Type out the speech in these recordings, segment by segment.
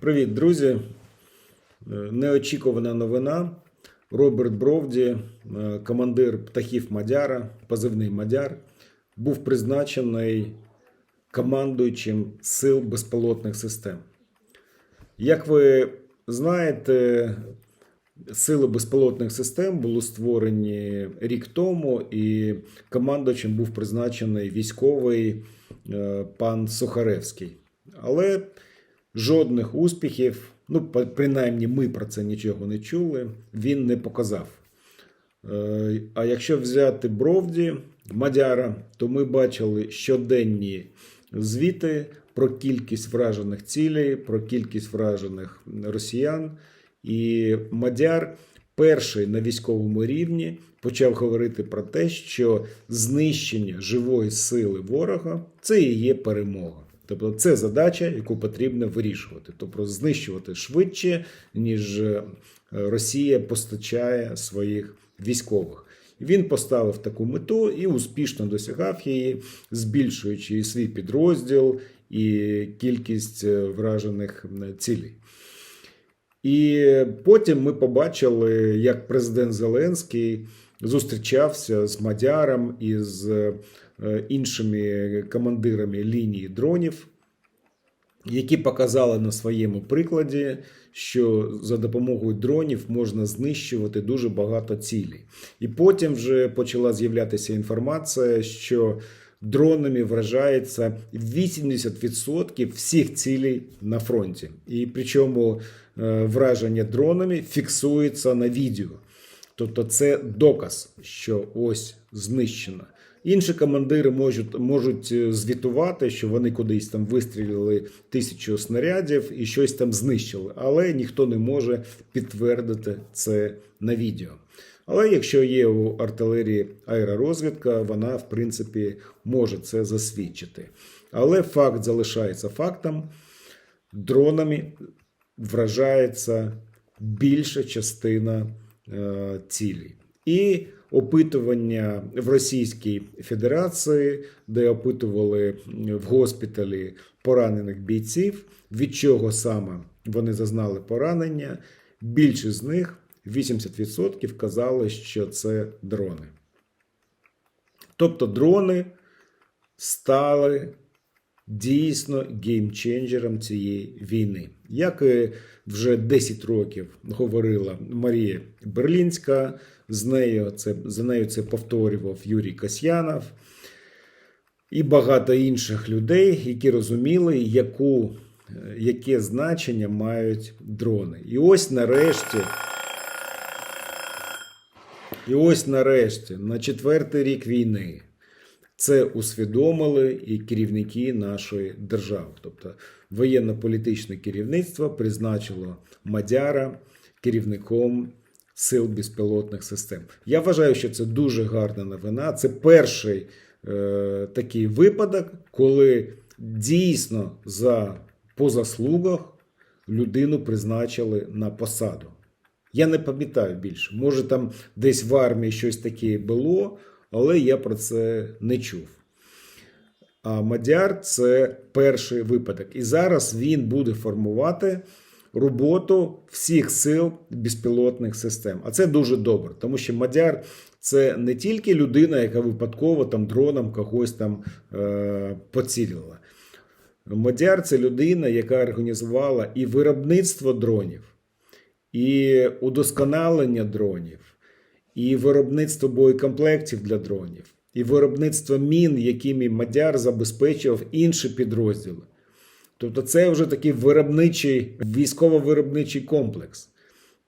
Привіт, друзі. Е, Неочікувана новина. Роберт Бровді, е, командир птахів Мадяра, позивний Мадяр, був призначений командуючим сил безпілотних систем. Як ви знаєте, сили безпілотних систем були створені рік тому, і командуючим був призначений військовий е, пан Сухаревський. Але жодних успіхів, ну, принаймні, ми про це нічого не чули, він не показав. Е, А якщо взяти Бровді Мадяра, то ми бачили щоденні звіти про кількість вражених цілей, про кількість вражених росіян. І Мадяр перший на військовому рівні почав говорити про те, що знищення живої сили ворога це і є перемога. Тобто це задача, яку потрібно вирішувати. Тобто знищувати швидше, ніж е, Росія постачає своїх військових. Він поставив таку мету і успішно досягав її, збільшуючи і свій підрозділ, і кількість е, вражених цілей. І потім ми побачили, як президент Зеленський зустрічався з Мадяром і з е, іншими командирами лінії дронів, які показали на своєму прикладі, що за допомогою дронів можна знищувати дуже багато цілей. І потім вже почала з'являтися інформація, що дронами вражається 80% всіх цілей на фронті. І причому е, враження дронами фіксується на відео. Тобто це доказ, що ось знищено. Інші командири можуть, можуть е, звітувати, що вони кудись там вистрілили тисячу снарядів і щось там знищили, але ніхто не може підтвердити це на відео. Але якщо є у артилерії аеророзвідка, вона в принципі може це засвідчити. Але факт залишається фактом: дронами вражається більша частина е, цілей. І опитування в Російській Федерації, де опитували в госпіталі поранених бійців, від чого саме вони зазнали поранення, більшість з них 80% казали, що це дрони. Тобто дрони стали дійсно геймченджером цієї війни. Як вже 10 років говорила Марія Берлінська, з нею це, за нею це повторював Юрій Касьянов і багато інших людей, які розуміли, яку, яке значення мають дрони. І ось нарешті. І ось нарешті, на четвертий рік війни, це усвідомили і керівники нашої держави. Тобто воєнно-політичне керівництво призначило Мадяра керівником сил безпілотних систем. Я вважаю, що це дуже гарна новина. Це перший е, такий випадок, коли дійсно за по заслугах людину призначили на посаду. Я не пам'ятаю більше. Може, там десь в армії щось таке було, але я про це не чув. А Мадяр це перший випадок. І зараз він буде формувати роботу всіх сил безпілотних систем. А це дуже добре, тому що Мадяр це не тільки людина, яка випадково там дроном когось там е, поцілила. Мадяр це людина, яка організувала і виробництво дронів, і удосконалення дронів, і виробництво боєкомплектів для дронів, і виробництво мін, якими Мадяр забезпечував інші підрозділи. Тобто це вже такий виробничий, військово-виробничий комплекс.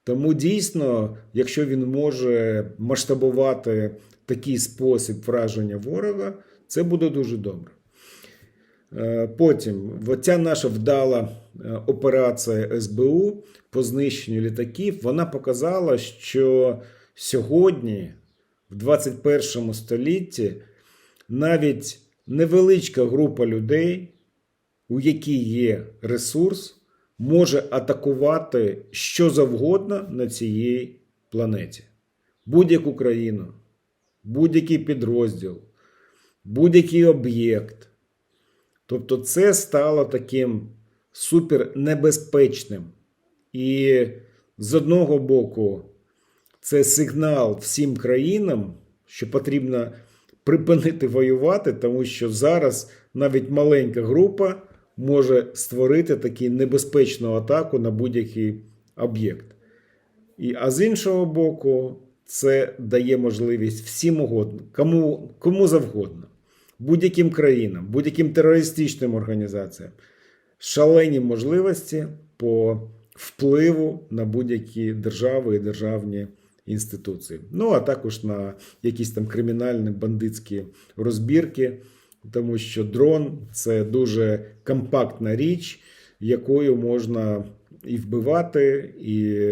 Тому дійсно, якщо він може масштабувати такий спосіб враження ворога, це буде дуже добре. Е, Потім, ця наша вдала е, операція СБУ по знищенню літаків, вона показала, що сьогодні, в 21 столітті, навіть невеличка група людей, у якій є ресурс, може атакувати що завгодно на цій планеті. Будь-яку країну, будь-який підрозділ, будь-який об'єкт. Тобто, це стало таким супернебезпечним. І з одного боку, це сигнал всім країнам, що потрібно припинити воювати, тому що зараз навіть маленька група може створити таку небезпечну атаку на будь-який об'єкт. І, а з іншого боку, це дає можливість всім угодно, кому, кому завгодно, будь-яким країнам, будь-яким терористичним організаціям шалені можливості по впливу на будь-які держави і державні інституції. Ну а також на якісь там кримінальні бандитські розбірки, тому що дрон це дуже компактна річ, якою можна і вбивати, і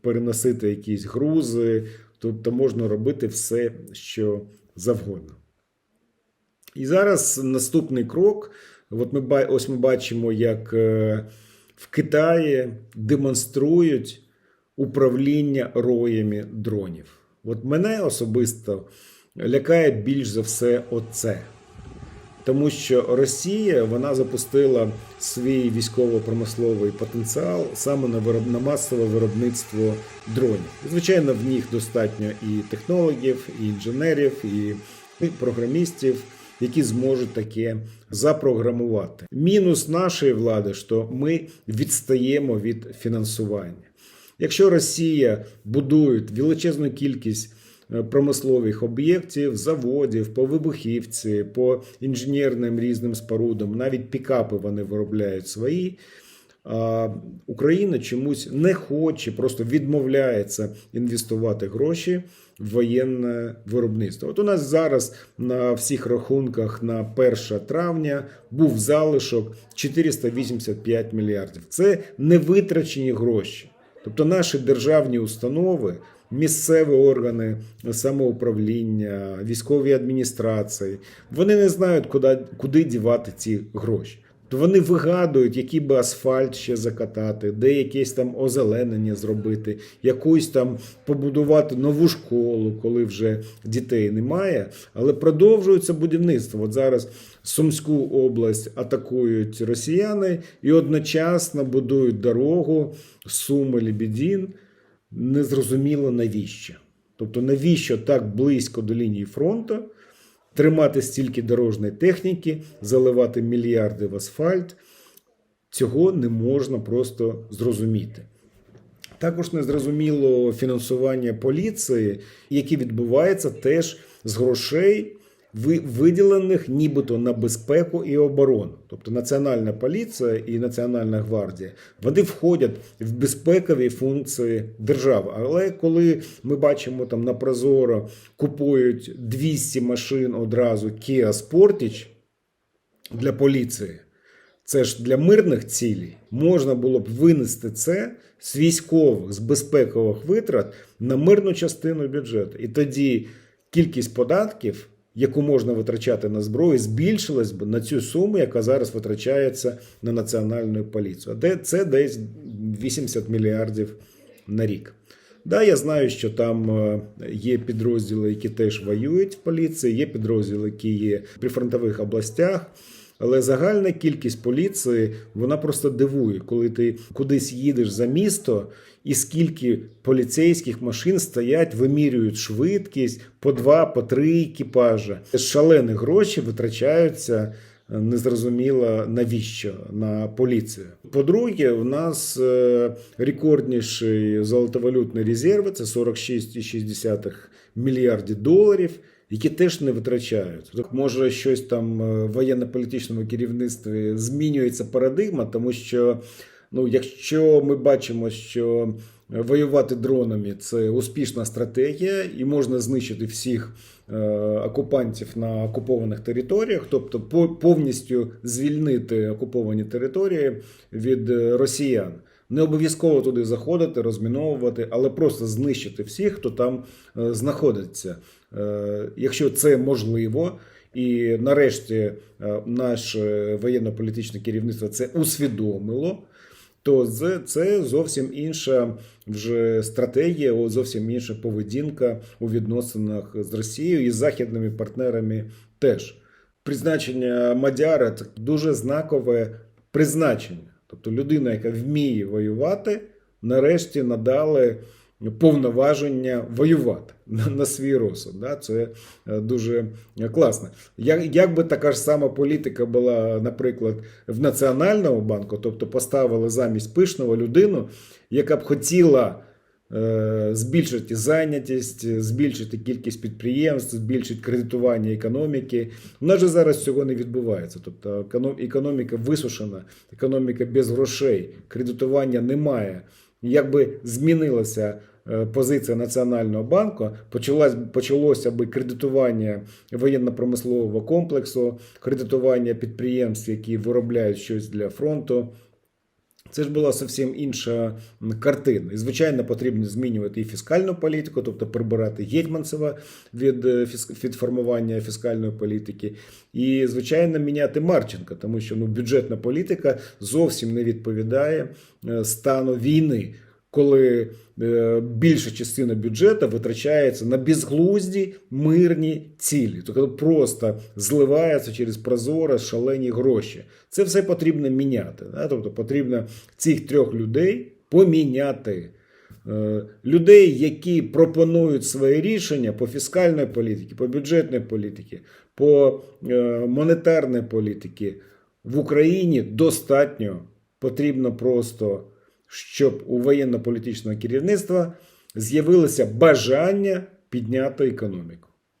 переносити якісь грузи, тобто можна робити все, що завгодно. І зараз наступний крок. От ми ось ми бачимо, як е, в Китаї демонструють управління роями дронів. От мене особисто лякає більш за все оце. Тому що Росія вона запустила свій військово-промисловий потенціал саме на вироб... на масове виробництво дронів. Звичайно, в них достатньо і технологів, і інженерів, і програмістів, які зможуть таке запрограмувати. Мінус нашої влади, що ми відстаємо від фінансування. Якщо Росія будує величезну кількість промислових об'єктів, заводів, по вибухівці, по інженерним різним спорудам, навіть пікапи вони виробляють свої. А Україна чомусь не хоче, просто відмовляється інвестувати гроші в воєнне виробництво. От у нас зараз на всіх рахунках на 1 травня був залишок 485 мільярдів. Це невитрачені гроші. Тобто наші державні установи, місцеві органи самоуправління, військові адміністрації, вони не знають, куди, куди дівати ці гроші. То вони вигадують, який би асфальт ще закатати, де якесь там озеленення зробити, якусь там побудувати нову школу, коли вже дітей немає. Але продовжується будівництво. От зараз Сумську область атакують росіяни і одночасно будують дорогу Суми Лебідін. Незрозуміло навіщо. Тобто, навіщо так близько до лінії фронту? тримати стільки дорожньої техніки, заливати мільярди в асфальт. Цього не можна просто зрозуміти. Також незрозуміло фінансування поліції, яке відбувається теж з грошей, виділених нібито на безпеку і оборону. Тобто Національна поліція і Національна гвардія вони входять в безпекові функції держави. Але коли ми бачимо там на Прозоро купують 200 машин одразу Kia Sportage для поліції, це ж для мирних цілей, можна було б винести це з військових, з безпекових витрат на мирну частину бюджету. І тоді кількість податків, яку можна витрачати на зброю, збільшилась б на цю суму, яка зараз витрачається на національну поліцію. Де це десь 80 мільярдів на рік. Да, я знаю, що там е, є підрозділи, які теж воюють в поліції, є підрозділи, які є при фронтових областях. Але загальна кількість поліції вона просто дивує, коли ти кудись їдеш за місто, і скільки поліцейських машин стоять, вимірюють швидкість по два, по три екіпажа. Шалені гроші витрачаються е, незрозуміло навіщо на поліцію. По-друге, у нас е, рекордніший золотовалютний резерв це 46,6 мільярдів доларів. Які теж не витрачають. Так може щось там е, в воєнно-політичному керівництві змінюється парадигма, тому що ну, якщо ми бачимо, що воювати дронами це успішна стратегія, і можна знищити всіх е, окупантів на окупованих територіях, тобто по- повністю звільнити окуповані території від е, росіян. Не обов'язково туди заходити, розміновувати, але просто знищити всіх, хто там знаходиться. Е, Якщо це можливо, і нарешті е, наше воєнно-політичне керівництво це усвідомило, то це зовсім інша вже стратегія, зовсім інша поведінка у відносинах з Росією і з західними партнерами теж. Призначення Мадяра це дуже знакове призначення. Тобто людина, яка вміє воювати, нарешті надали повноваження воювати на, свій розсуд. Да? Це е, дуже класно. Як, як би така ж сама політика була, наприклад, в Національному банку, тобто поставили замість пишного людину, яка б хотіла е, збільшити зайнятість, збільшити кількість підприємств, збільшити кредитування економіки. У нас же зараз цього не відбувається. Тобто економіка висушена, економіка без грошей, кредитування немає. Якби змінилася позиція Національного банку, почалось, почалося би кредитування воєнно-промислового комплексу, кредитування підприємств, які виробляють щось для фронту. Це ж була зовсім інша картина. І, звичайно, потрібно змінювати і фіскальну політику, тобто прибирати Гетьманцева від, е, від формування фіскальної політики, і, звичайно, міняти Марченка, тому що ну, бюджетна політика зовсім не відповідає е, стану війни. Коли е, більша частина бюджету витрачається на безглузді мирні цілі, тобто просто зливається через прозоро шалені гроші. Це все потрібно міняти. Да? Тобто потрібно цих трьох людей поміняти. Е, Людей, які пропонують свої рішення по фіскальній політиці, по бюджетній політиці, по е, монетарній політиці в Україні достатньо. Потрібно просто, щоб у воєнно-політичного керівництва з'явилося бажання підняти економіку.